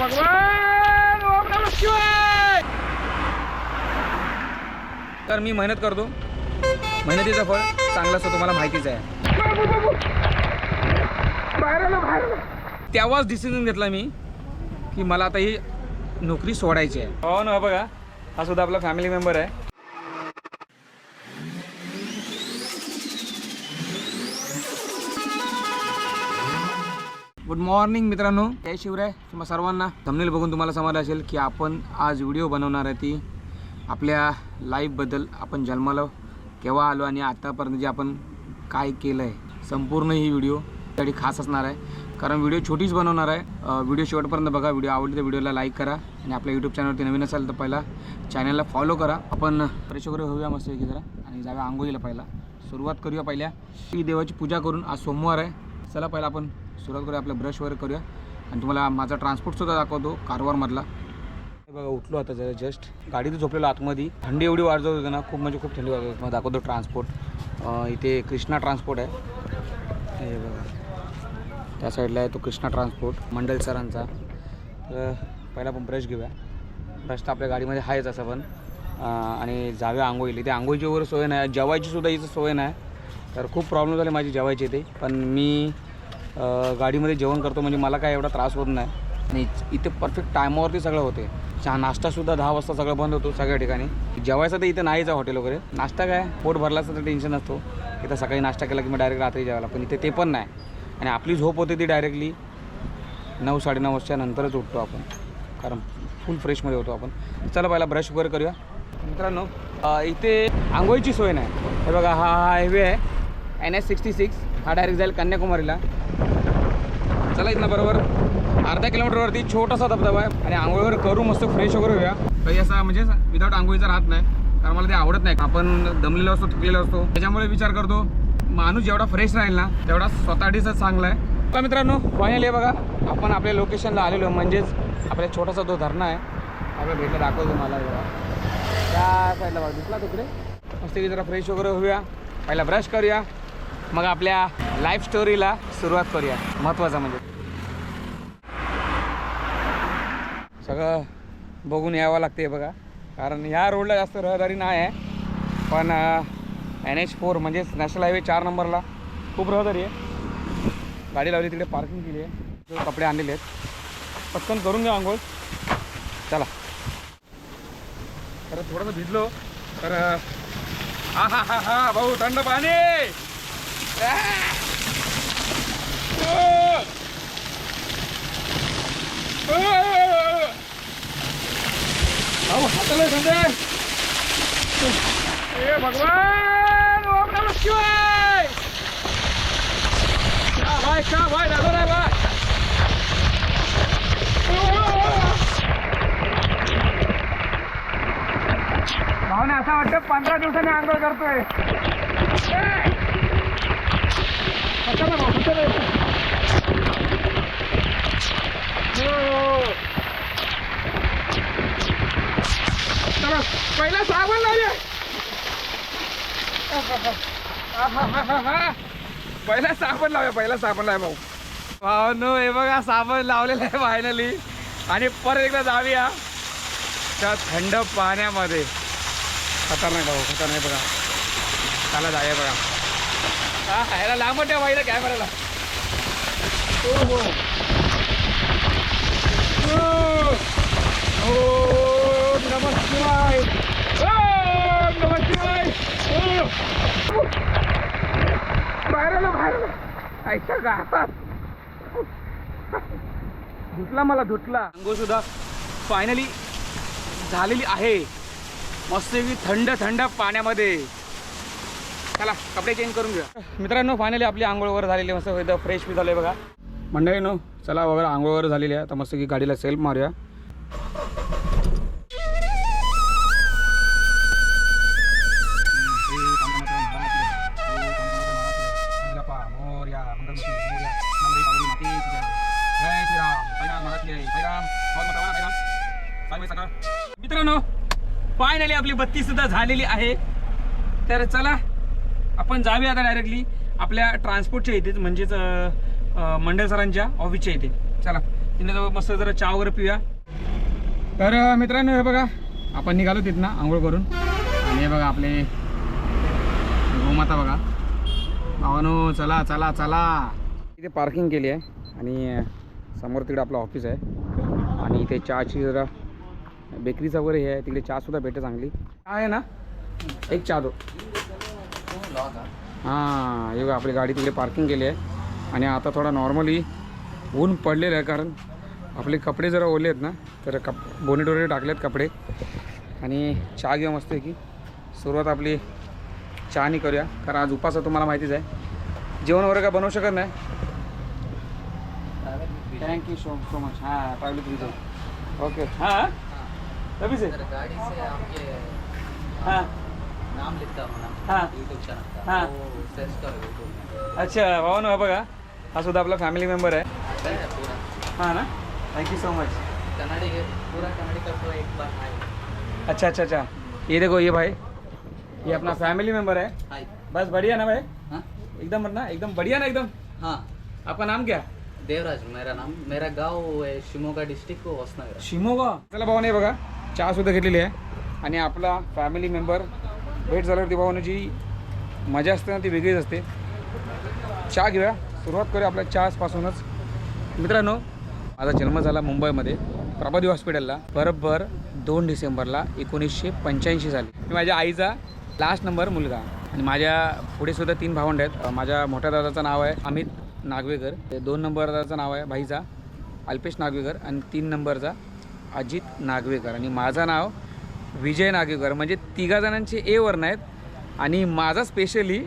भगवान ओम नमः शिवाय! तर मी मेहनत करतो. मेहनतीचं फळ चांगलं असतं तुम्हाला माहितीच आहे. तेव्हाच डिसिजन घेतला मी की मला आता ही नोकरी सोडायची आहे. हो ना बघा. हा सुद्धा आपला फॅमिली मेंबर आहे. गुड मॉर्निंग मित्रांनो. जय शिवराय. तुम्हा सर्वांना थंबनेल बघून तुम्हाला समजलं असेल की आपण आज व्हिडिओ बनवणार आहे ती. आपल्या लाईफबद्दल आपण जन्माला केव्हा आलो आणि आतापर्यंत जे आपण काय केलं आहे संपूर्ण ही व्हिडिओ त्यासाठी खास असणार आहे. कारण व्हिडिओ छोटीच बनवणार आहे. व्हिडिओ शेवटपर्यंत बघा. व्हिडिओ आवडली तर व्हिडिओला लाईक करा आणि आपल्या यूट्यूब चॅनलवरती नवीन असाल तर पहिला चॅनलला फॉलो करा. आपण फ्रेश वगैरे होऊया मस्त की जरा आणि जाव्या आंघोळीला पहिला. सुरुवात करूया पहिल्या. श्री देवाची पूजा करून आज सोमवार आहे. चला पहिला आपण सुरुवात करूया आपल्या ब्रश वगैरे करूया. आणि तुम्हाला माझा ट्रान्सपोर्टसुद्धा दाखवतो कारवारमधला बघा उठलो आता जरा जस्ट गाडीत झोपलेलो आतमध्ये. थंडी एवढी वाढत होती ना खूप म्हणजे खूप थंडी वाढत होती. मग दाखवतो ट्रान्सपोर्ट इथे कृष्णा ट्रान्सपोर्ट आहे. हे बघा. त्या साईडला आहे तो कृष्णा ट्रान्सपोर्ट मंडल सरांचा. तर पहिला आपण ब्रश घेऊया. ब्रश तर आपल्या गाडीमध्ये आहेच असं पण. आणि जाऊया आंघोळी इथे आंघोळीची वगैरे सोय नाही. जेवायची सुद्धा इथं सोय नाही. तर खूप प्रॉब्लेम झाले माझी जेवायची इथे. पण मी गाडीमध्ये जेवण करतो म्हणजे मला काय एवढा त्रास होत नाही. आणि इथे परफेक्ट टायमावरती सगळं होते. चहा नाश्तासुद्धा दहा वाजता सगळं बंद होतो सगळ्या ठिकाणी. जेवायचं तर इथं नाहीच आहे हॉटेल वगैरे. नाश्ता काय? पोट भरला तर टेन्शन नसतो इथं सकाळी नाश्ता केला की मग डायरेक्ट रात्री जेवायला. पण इथे ते पण नाही. आणि आपली झोप होते ती डायरेक्टली नऊ साडेनऊ वाजच्या नंतरच उठतो आपण. कारण फुल फ्रेशमध्ये होतो आपण. चला पहिला ब्रश वगैरे करूया. मित्रांनो इथे आंघोळीची सोय नाही. हे बघा हा हा हायवे आहे. एन एस सिक्स्टी सिक्स हा डायरेक्ट जाईल कन्याकुमारीला. चला इथनं बरोबर. अर्धा किलोमीटरवरती छोटासा धबधबा आहे. आणि आंघोळ वगैरे करू मस्त फ्रेश वगैरे होऊया. काही असा म्हणजे विदाऊट आंघोळीचा राहत नाही. कारण मला ते आवडत नाही. आपण दमलेलो असतो थकलेलो असतो. त्याच्यामुळे विचार करतो माणूस जेवढा फ्रेश राहील ना तेवढा स्वतःसाठीच चांगला आहे. बघा मित्रांनो फायनली आहे बघा आपण आपल्या लोकेशनला आलेलो म्हणजेच आपल्या छोटासा जो धरणा आहे आपल्या भेटला दाखवतो मला जरा. त्या साईडला बघा दिसला तिकडे? मस्त की जरा फ्रेश वगैरे होऊया. पहिला ब्रश करूया. मग आपल्या लाईफ स्टोरीला सुरुवात करूया. महत्त्वाचं म्हणजे. सगळं बघून यावं लागते बघा. कारण ह्या रोडला जास्त रहदारी नाही आहे. पण एन एच फोर म्हणजेच नॅशनल हायवे चार नंबरला खूप रहदारी आहे. गाडी लावली तिकडे पार्किंग केली आहे. कपडे आणलेले आहेत. पटकन करून घ्या आंघोळ. चला. तर थोडंसं भिजलो. तर हा हा हा हा भाऊ थंड पाणी! आ! ओ! ओ! भाऊ हाताला आहे. ए भगवान ओम नमः शिवाय क्या भाई क्या भाई दादा रे भाई भावना असं वाटतं पंधरा दिवसांनी आंघोळ करतोय! खतरनाक भाऊ, खतरनाक. हो. चला, पहिला साबण लावले पहिला साबण लावूया पहिला साबण लाव भाऊ. भाऊ नो हे बघा साबण लावलेलं आहे फायनली आणि परत एकदा जाऊया. त्या थंड पाण्यामध्ये. खतरनाक भाऊ खतरनाक बघा. त्याला जाऊया बघा. हा ह्याला लांब ठेवा बाईला काय करायला हो. हो. हो. हो ओ, ओम नमः शिवाय ओम नमः शिवाय ओ. बाहेर आलं बाहेर आलो. ऐका धुतला मला धुतला. अंगो सुद्धा फायनली झालेली आहे. मस्त थंड थंड पाण्यामध्ये. चला कपडे चेंज करून घेऊया. मित्रांनो फायनली आपली आंघोळ वगैरे झालेली मस्त एकदम फ्रेश बी झाले बघा. मंडळीनो चला वगैरे आंघोळ वगैरे झालेली आहे. आता मस्त की गाडीला सेल्फ मारूया. मित्रांनो फायनली आपली बत्ती सुद्धा झालेली आहे. तर चला आपण जाऊया आता डायरेक्टली आपल्या ट्रान्सपोर्टच्या इथे म्हणजेच मंडळ सरांच्या ऑफिसच्या इथे. चला तिने जवळ मस्त जरा चहा वगैरे पिऊया. तर मित्रांनो हे बघा आपण निघालो तिथनं आंघोळ करून. आणि हे बघा आपले गोमाता बघा. भावानो चला चला चला. इथे पार्किंग केली आहे. आणि समोर तिकडे आपलं ऑफिस आहे. आणि इथे चहाची जरा बेकरीचा वगैरे हे आहे. तिकडे चहासुद्धा भेटते चांगली. चहा आहे ना? एक चहा दो. हां हे आपली गाडी तिकडे पार्किंग केली आहे. आणि आता थोडा नॉर्मली ऊन पडलेलं आहे कारण आपले कपडे जरा ओले आहेत ना तर कप बोनेट वगैरे टाकलेत कपडे. आणि चहा घेऊ मस्त आहे की सुरुवात आपली चहानी करूया. कारण आज उपास तुम्हाला माहितीच आहे. जेवण वगैरे काय बनवू शकत नाही. Thank you so so much हां ट्रॅव्हलिंग तुमचं ओके हां कभी से? गाड़ी से आपके हां. नाम लिखता हूँ ना। हाँ। यूट्यूब चैनल का। हाँ। सर्च करो यूट्यूब अच्छा भाऊ ना बघा. हा सुद्धा आपला फॅमिली मेंबर आहे. है पूरा। हां ना? थँक्यू सो मच कन्नड़ी है पूरा कन्नड़ी का तो एक बार हाय अच्छा अच्छा अच्छा. ये देखो ये भाई. ये अपना फैमिली मेंबर है हाय बस बढ़िया ना भाई. हाँ. एकदम ना एकदम बढ़िया ना एकदम. हाँ. आपका नाम क्या? देवराज मेरा नाम मेरा गाव आहे शिमोगा डिस्ट्रिक्ट वसनगर. शिमोगा? चला भाऊ नाही बघा चहा सुद्धा घेतलेली आहे. आणि आपला फॅमिली मेंबर भेट झाल्यावरती भावनाची मजा असते ना ती वेगळीच असते. चहा घेऊया. सुरुवात करूया आपल्या चहापासूनच. मित्रांनो माझा जन्म झाला मुंबईमध्ये प्रभादी हॉस्पिटलला बरोबर दोन डिसेंबरला एकोणीसशे पंच्याऐंशी साली. मी माझ्या आईचा लास्ट नंबर मुलगा. आणि माझ्या पुढे सुद्धा तीन भावंड आहेत. माझ्या मोठ्या दादाचं नाव आहे अमित. नागवेकर. ते दोन नंबरचं नाव आहे भाईचा अल्पेश नागवेकर आणि तीन नंबरचा अजित नागवेकर. आणि माझं नाव विजय नागवेकर. म्हणजे तिघा जणांचे ए वर्ण आहेत आणि माझा स्पेशली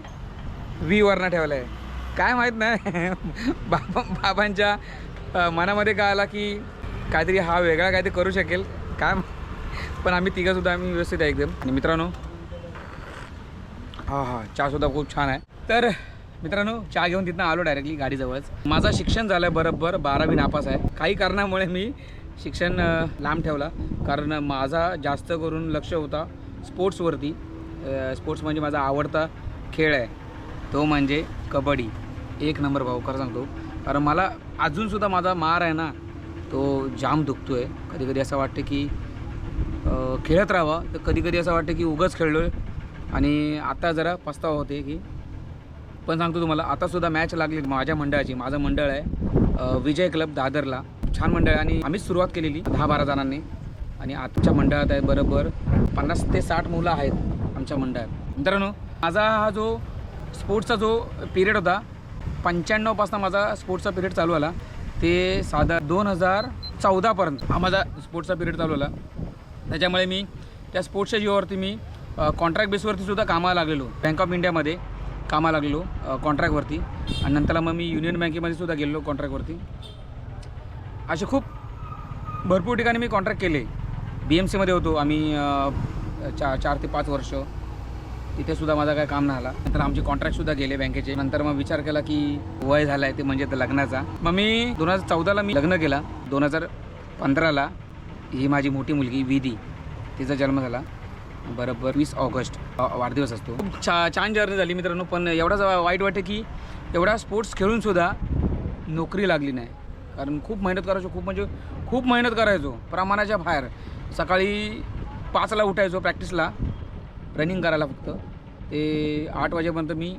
वी वर्ण ठेवला आहे काय माहीत नाही. बाबा बाबांच्या मनामध्ये काय आला की काहीतरी हा वेगळा काहीतरी करू शकेल. काय पण आम्ही तिघंसुद्धा आम्ही व्यवस्थित आहे एकदम. आणि मित्रांनो हा हा चहासुद्धा खूप छान आहे. तर मित्रांनो चहा घेऊन तिथनं आलो डायरेक्टली गाडीजवळच. माझं शिक्षण झालं आहे बरोबर बारावी नापास आहे. काही कारणामुळे मी शिक्षण लांब ठेवला. कारण माझा जास्त करून लक्ष होता स्पोर्ट्सवरती. स्पोर्ट्स म्हणजे माझा आवडता खेळ आहे. तो म्हणजे कबड्डी. एक नंबर भाऊ खरं सांगतो. कारण मला अजूनसुद्धा माझा मार आहे ना तो जाम दुखतो आहे कधी कधी असं वाटतं की खेळत राहावं. तर कधी कधी असं वाटतं की उगाच खेळलो आहे आणि आता जरा पस्तावा होते की पण सांगतो तुम्हाला आतासुद्धा मॅच लागली माझ्या मंडळाची. माझं मंडळ आहे विजय क्लब दादरला. छान मंडळ आहे आणि आम्हीच सुरुवात केलेली दहा बारा जणांनी. आणि आजच्या मंडळात आहे बरोबर पन्नास ते साठ मुलं आहेत आमच्या मंडळात. मित्रांनो माझा हा जो स्पोर्ट्सचा जो पिरियड होता पंच्याण्णवपासून माझा स्पोर्ट्सचा पिरियड चालू आला. ते साधा दोन हजार चौदापर्यंत हा माझा स्पोर्ट्सचा पिरियड चालू आला. त्याच्यामुळे मी त्या स्पोर्ट्सच्या जीवावरती मी कॉन्ट्रॅक्ट बेसवरती सुद्धा कामाला लागलेलो. बँक ऑफ इंडियामध्ये कामा लागलो कॉन्ट्रॅक्टवरती आणि नंतरला मग मी युनियन बँकेमध्ये सुद्धा गेलेलो कॉन्ट्रॅक्टवरती असे खूप भरपूर ठिकाणी मी कॉन्ट्रॅक्ट केले. बी एम सीमध्ये होतो आम्ही चा चार ते पाच वर्ष. तिथे सुद्धा माझा काय काम नाही आला नंतर आमचे कॉन्ट्रॅक्टसुद्धा गेले बँकेचे. नंतर मग विचार केला की वय झाला आहे ते म्हणजे लग्नाचा. मग मी दोन हजार चौदाला मी लग्न केला. दोन हजार पंधराला ही माझी मोठी मुलगी विधी तिचा जन्म झाला. बरोबर वीस ऑगस्ट वाढदिवस असतो. खूप छा छान जर्नी झाली मित्रांनो पण एवढाच वाईट वाटतं की एवढा स्पोर्ट्स खेळूनसुद्धा नोकरी लागली नाही. कारण खूप मेहनत करायचो खूप म्हणजे खूप मेहनत करायचो प्रमाणाच्या बाहेर. सकाळी पाचला उठायचो प्रॅक्टिसला रनिंग करायला फक्त. ते आठ वाजेपर्यंत मी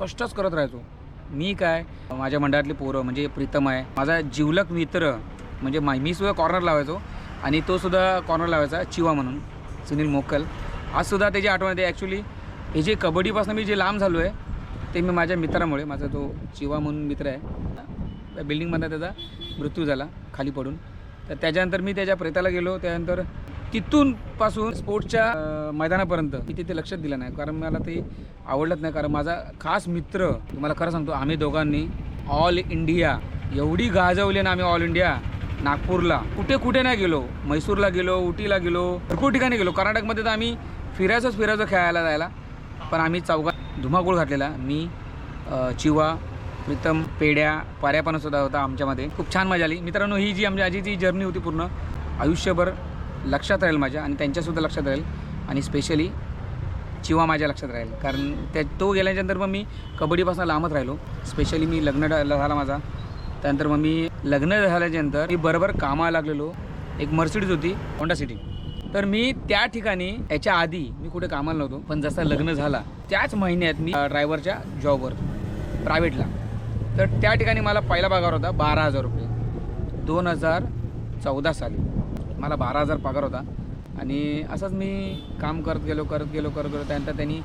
कष्टच करत राहायचो. मी काय माझ्या मंडळातली पोरं म्हणजे प्रीतम आहे माझा जिवलक मित्र म्हणजे मा मी सुद्धा कॉर्नर लावायचो आणि तो सुद्धा कॉर्नर लावायचा चिवा म्हणून. सुनील मोकल आजसुद्धा त्याची आठवण येते. ॲक्च्युली हे जे कबड्डीपासून मी जे लांब झालो आहे ते मी माझ्या मित्रामुळे माझा तो चिवा म्हणून मित्र आहे त्या बिल्डिंगमधला त्याचा मृत्यू झाला खाली पडून. तर त्याच्यानंतर मी त्याच्या प्रेताला गेलो. त्यानंतर तिथून पासून स्पोर्ट्सच्या मैदानापर्यंत मी तिथे लक्षात दिलं नाही. कारण मला ते आवडलंच नाही. कारण माझा खास मित्र तुम्हाला खरं सांगतो आम्ही दोघांनी ऑल इंडिया एवढी गाजवली ना आम्ही ऑल इंडिया नागपूरला. कुठे कुठे नाही गेलो. मैसूरला गेलो उटीला गेलो भरपूर ठिकाणी गेलो. कर्नाटकमध्ये तर आम्ही फिरायचंच फिरायचं खेळायला जायला. पण आम्ही चौघा धुमाकूळ घातलेला. मी चिवा प्रीतम पेड्या पाऱ्यापणा सुद्धा होता आमच्यामध्ये. खूप छान मजा आली. मित्रांनो ही जी आमच्या आजी जी जर्नी होती पूर्ण आयुष्यभर लक्षात राहील माझ्या आणि त्यांच्यासुद्धा लक्षात राहील. आणि स्पेशली चिवा माझ्या लक्षात राहील. कारण त्या तो गेल्याच्यानंतर मग मी कबड्डीपासून लांबच राहिलो. स्पेशली मी लग्न झाला माझा. त्यानंतर मग मी लग्न झाल्याच्यानंतर मी बरोबर कामाला लागलेलो. एक मर्सिडीज होती होंडा सिटी तर मी त्या ठिकाणी याच्या आधी मी कुठे कामाला नव्हतो पण जसं लग्न झाला त्याच महिन्यात मी ड्रायव्हरच्या जॉबवर प्रायव्हेटला तर त्या ठिकाणी मला पहिला पगार होता बारा हजार रुपये. दोन हजार चौदा साली. मला बारा हजार पगार होता. आणि असंच मी काम करत गेलो करत गेलो करत गेलो. त्यानंतर त्यांनी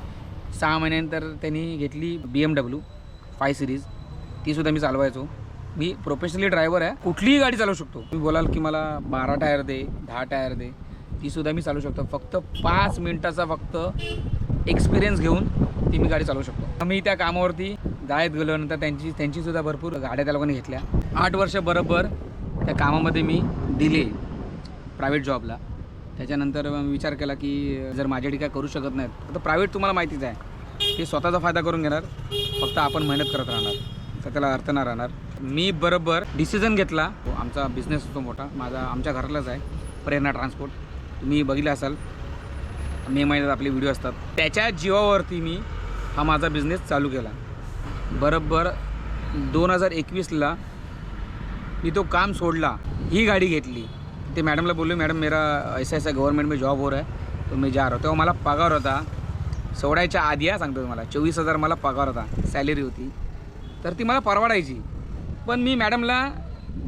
सहा महिन्यानंतर त्यांनी घेतली B M W five series तीसुद्धा मी चालवायचो. मी प्रोफेशनली ड्रायव्हर आहे. कुठलीही गाडी चालवू शकतो. तुम्ही बोलाल की मला बारा टायर दे दहा टायर दे तीसुद्धा मी चालवू शकतो. फक्त पाच मिनटाचा फक्त एक्सपिरियन्स घेऊन ती मी गाडी चालवू शकतो. मी त्या कामावरती गायत गेलो नंतर त्यांची त्यांचीसुद्धा भरपूर गाड्या त्या लोकांनी घेतल्या. आठ वर्ष बरोबर त्या कामामध्ये मी दिले प्रायव्हेट जॉबला त्याच्यानंतर मी विचार केला की जर माझ्याकडे काय करू शकत नाहीत तर प्रायव्हेट तुम्हाला माहितीच आहे. ते स्वतःचा फायदा करून घेणार फक्त आपण मेहनत करत राहणार. तर त्याला अर्थ नाही राहणार. मी बरोबर डिसिजन घेतला. हो, आमचा बिझनेस होतो मोठा. माझा आमच्या घरालाच आहे. प्रेरणा ट्रान्सपोर्ट तुम्ही बघितलं असाल. मे महिन्यात आपले व्हिडिओ असतात. त्याच्या जीवावरती मी हा माझा बिझनेस चालू केला. बरोबर दोन हजार एकवीसला मी तो काम सोडला. ही गाडी घेतली. ते मॅडमला बोललो मॅडम मेरा ऐसा ऐसा गव्हर्नमेंट में जॉब हो रहा है. तो मी जा रहा तेव्हा मला पगार होता. सोडायच्या आधी हा सांगतो तुम्हाला चोवीस हजार मला पगार होता. सॅलरी होती. तर ती मला परवडायची. पण मी मॅडमला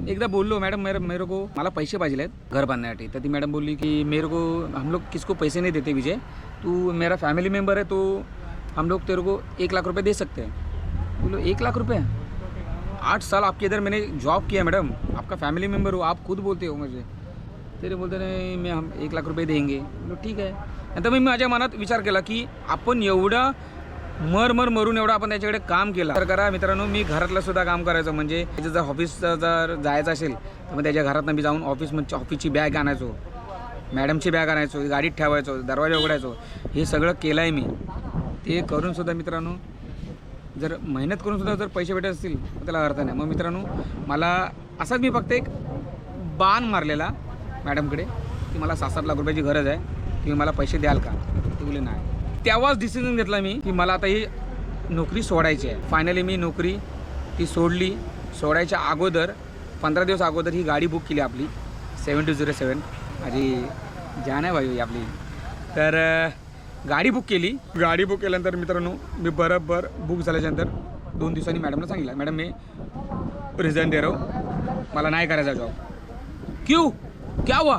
एकदा बोललो मॅडम मेरे मेरे को मला पैसे पाहिजे आहेत घर बांधण्यासाठी. तर ती मॅडम बोलली की मेरे को हम लोग किसको पैसे नहीं देते विजय? तू मेरा फॅमिली मेंबर है तो हम लोग तेरे को एक लाख रुपये दे सकते हैं. बोलो एक लाख रुपये आठ साल आपके इधर मैंने जॉब किया मैडम आपका फैमिली मेम्बर हो आप खुद बोलते हो मुझे. तरी बोलते नाही मी हम एक लाख रुपये देंगे. बोलो ठीक आहे नंतर मी माझ्या मनात विचार केला की आपण एवढं मर मर मरून एवढं आपण त्याच्याकडे काम केलं. तर करा मित्रांनो मी घरातलं सुद्धा काम करायचं. म्हणजे त्याचं जर ऑफिसचं जर जायचं असेल तर मग त्याच्या घरातनं मी जाऊन ऑफिस म्हणजे ऑफिसची बॅग आणायचो. मॅडमची बॅग आणायचो गाडीत ठेवायचो दरवाजा उघडायचो. हे सगळं केलं आहे मी. ते करूनसुद्धा मित्रांनो जर मेहनत करूनसुद्धा जर पैसे भेटत असतील तर त्याला अर्थ नाही. मग मित्रांनो मला असाच मी फक्त एक बाण मारलेला मॅडमकडे की मला सात सात लाख रुपयाची गरज आहे तुम्ही मला पैसे द्याल का? ते बोलले नाही. तेव्हाच डिसिजन घेतला मी की मला आता ही नोकरी सोडायची आहे. फायनली मी नोकरी ती सोडली. सोडायच्या अगोदर पंधरा दिवस अगोदर ही गाडी बुक केली आपली. सेवन टू झिरो सेवन माझी जान आहे भाई आपली. तर गाडी बुक केली. गाडी बुक केल्यानंतर मित्रांनो मी बरोबर बुक झाल्याच्यानंतर दोन दिवसांनी मॅडमला सांगितलं मॅडम मी रिझन दे रहा. मला नाही करायचा जॉब क्यू? क्या हुआ?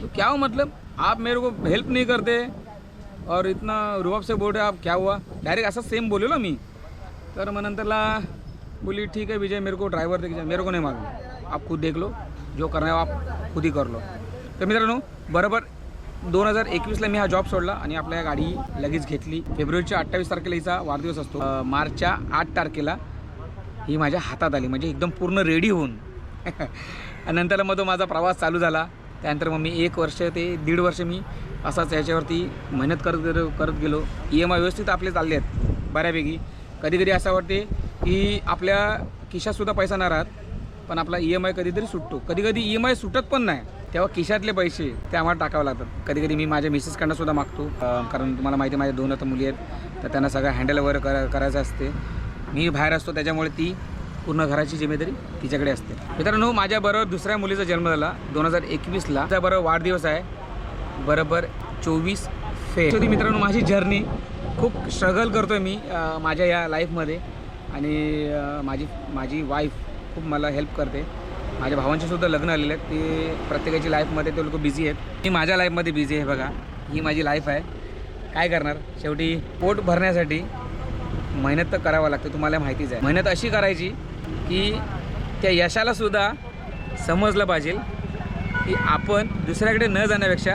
तो क्या हुआ मतलब? आप मेरे को हेल्प नहीं करते. और इतना रुबाब से बोल रहे हो आप क्या हुआ? डायरेक्ट असं सेम बोललो मी। तर मग नंतरला बोली ठीक है विजय मेरे को देखील देख मेरे को नाही मागू आप खुद देख लो जो करणार आप खुद ही कर लो। तर मित्रांनो बरोबर दोन हजार एकवीसला मी हा जॉब सोडला आणि आपल्या गाडी लगेच घेतली. फेब्रुवारीच्या अठ्ठावीस तारखेला हिचा वाढदिवस असतो. मार्चच्या आठ तारखेला ही माझ्या हातात आली म्हणजे एकदम पूर्ण रेडी होऊन. आणि नंतर मग तो माझा प्रवास चालू झाला. त्यानंतर मग मी एक वर्ष ते दीड वर्ष मी असाच याच्यावरती मेहनत करत गेलो करत गेलो. ई एम आय व्यवस्थित आपले चालले आहेत बऱ्यापैकी. कधी कधी असं वाटते की आपल्या खिशातसुद्धा पैसा नाही राहत पण आपला ई एम आय कधीतरी सुटतो. कधी कधी ई एम आय सुटत पण नाही. तेव्हा खिशातले पैसे ते आम्हाला टाकावे लागतात. कधी कधी मी माझ्या मिसेसकडनं सुद्धा मागतो. कारण तुम्हाला माहिती माझ्या दोन आता मुली आहेत तर त्यांना सगळं हँडल वगैरे करा करायचं असते. मी बाहेर असतो त्याच्यामुळे ती पूर्ण घराची जिम्मेदारी तिच्याकडे असते. मित्रांनो माझ्याबरोबर दुसऱ्या मुलीचा जन्म झाला दोन हजार एकवीसला. त्याबरोबर वाढदिवस आहे. बरोबर चोवीस फे होती मित्रांनो माझी जर्नी खूप स्ट्रगल करतो आहे मी माझ्या या लाईफमध्ये आणि माझी माझी वाईफ खूप मला हेल्प करते. माझ्या भावांचेसुद्धा लग्न आलेले आहेत. ते प्रत्येकाची लाईफमध्ये ते लोक बिझी आहेत. मी माझ्या लाईफमध्ये बिझी आहे बघा. ही माझी लाईफ आहे. काय करणार? शेवटी पोट भरण्यासाठी मेहनत तर करावं लागते तुम्हाला माहितीच आहे. मेहनत अशी करायची की त्या यशालासुद्धा समजलं पाहिजे की आपण दुसऱ्याकडे न जाण्यापेक्षा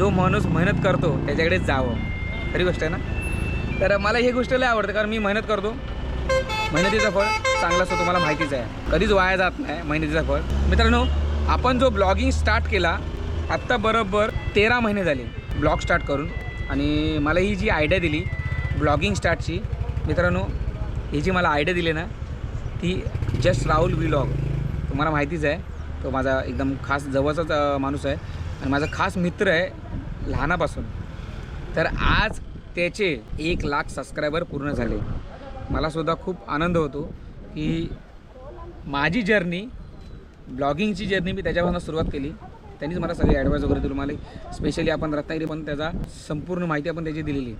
जो माणूस मेहनत करतो त्याच्याकडे जावं. खरी गोष्ट आहे ना? तर मला ही गोष्ट लय आवडते कारण मी मेहनत करतो. मेहनतीचं फळ चांगलं असतं तुम्हाला माहितीच आहे. कधीच वाया जात नाही मेहनतीचं फळ. मित्रांनो आपण जो ब्लॉगिंग स्टार्ट केला आत्ता बरोबर तेरा महिने झाले ब्लॉग स्टार्ट करून. आणि मला ही जी आयडिया दिली ब्लॉगिंग स्टार्टची मित्रांनो ही जी मला आयडिया दिली ना ती जस्ट राहुल व्लॉग तुम्हाला माहितीच आहे तो माझा एकदम खास जवळचाच माणूस आहे. आणि माझा खास मित्र आहे लहानापासून. तर आज त्याचे एक लाख सबस्क्रायबर पूर्ण झाले. मला सुद्धा खूप आनंद होतो की माझी जर्नी ब्लॉगिंगची जर्नी मी त्याच्यापासून सुरुवात केली. त्यांनीच मला सगळी ॲडवाईस वगैरे दिली. मला स्पेशली आपण रत्नागिरी पण त्याचा संपूर्ण माहिती आपण त्याची दिलेली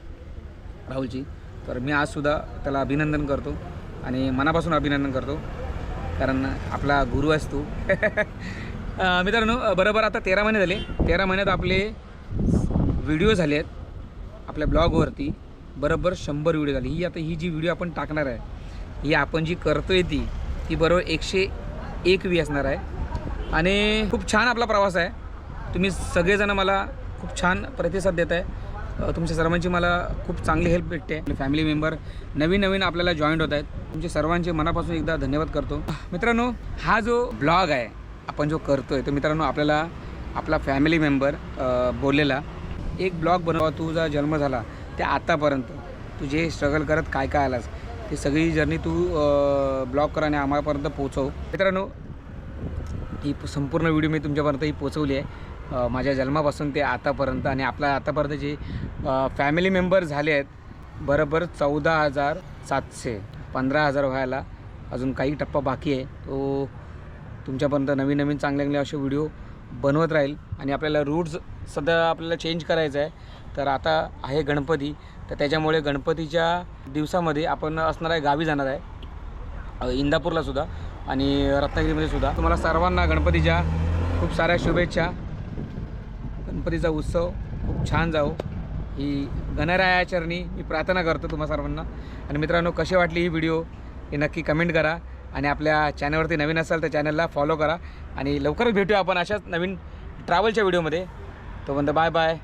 राहुलची. तर मी आजसुद्धा त्याला अभिनंदन करतो आणि मनापासून अभिनंदन करतो. कारण आपला गुरु असतो मित्रांनो बरोबर आता तेरा महिने झाले. तेरा महिन्यात आपले व्हिडिओ झाले आहेत. आपल्या ब्लॉगवरती बरोबर शंभर व्हिडिओ झाले. ही आता ही जी व्हिडिओ आपण टाकणार आहे ही आपण जी करतो आहे ती ती बरोबर एकशे एक वी असणार आहे. आणि खूप छान आपला प्रवास आहे. तुम्ही सगळेजण मला खूप छान प्रतिसाद देत आहे तुमच्या सर्वांची मला खूप चांगली हेल्प भेटते. आपले फॅमिली मेंबर नवीन नवीन आपल्याला जॉईंट होत आहेत. तुमचे सर्वांचे मनापासून एकदा धन्यवाद करतो. मित्रांनो हा जो ब्लॉग आहे आपण जो करतो आहे तर मित्रांनो आपल्याला आपला फॅमिली मेंबर बोललेला एक ब्लॉग बनवा तुझा जन्म झाला त्या आतापर्यंत तू जे स्ट्रगल करत काय काय आलास ती सगळी जर्नी तू ब्लॉग कर आणि आम्हापर्यंत पोचव मित्रांनो ही संपूर्ण व्हिडिओ मी तुमच्यापर्यंत ही पोचवली आहे माझ्या जन्मापासून ते आतापर्यंत आणि आपला आतापर्यंत जे फॅमिली मेंबर झाले आहेत बरोबर चौदा हजार सातशे पंधरा हजार व्हायला अजून काही टप्पा बाकी आहे. तो तुमच्यापर्यंत नवीन नवीन चांगले चांगले असे व्हिडिओ बनवत राहील आणि आपल्याला रूट्स सध्या आपल्याला चेंज करायचं आहे. तर आता आहे गणपती. तर त्याच्यामुळे गणपतीच्या दिवसामध्ये आपण असणार आहे गावी जाणार आहे. इंदापूरला सुद्धा आणि रत्नागिरीमध्ये सुद्धा. तुम्हाला सर्वांना गणपतीच्या खूप साऱ्या शुभेच्छा. गणपतीचा उत्सव खूप छान जाओ. ही गणरायाचरणी मी प्रार्थना करतो तुम्हा सर्वांना. आणि मित्रांनो कशी वाटली ही व्हिडिओ हे नक्की कमेंट करा. आणि आपल्या चॅनलवरती नवीन असाल तर चॅनलला फॉलो करा. आणि लवकरच भेटूया आपण अशाच नवीन ट्रॅव्हलच्या व्हिडिओमध्ये तोपर्यंत बाय बाय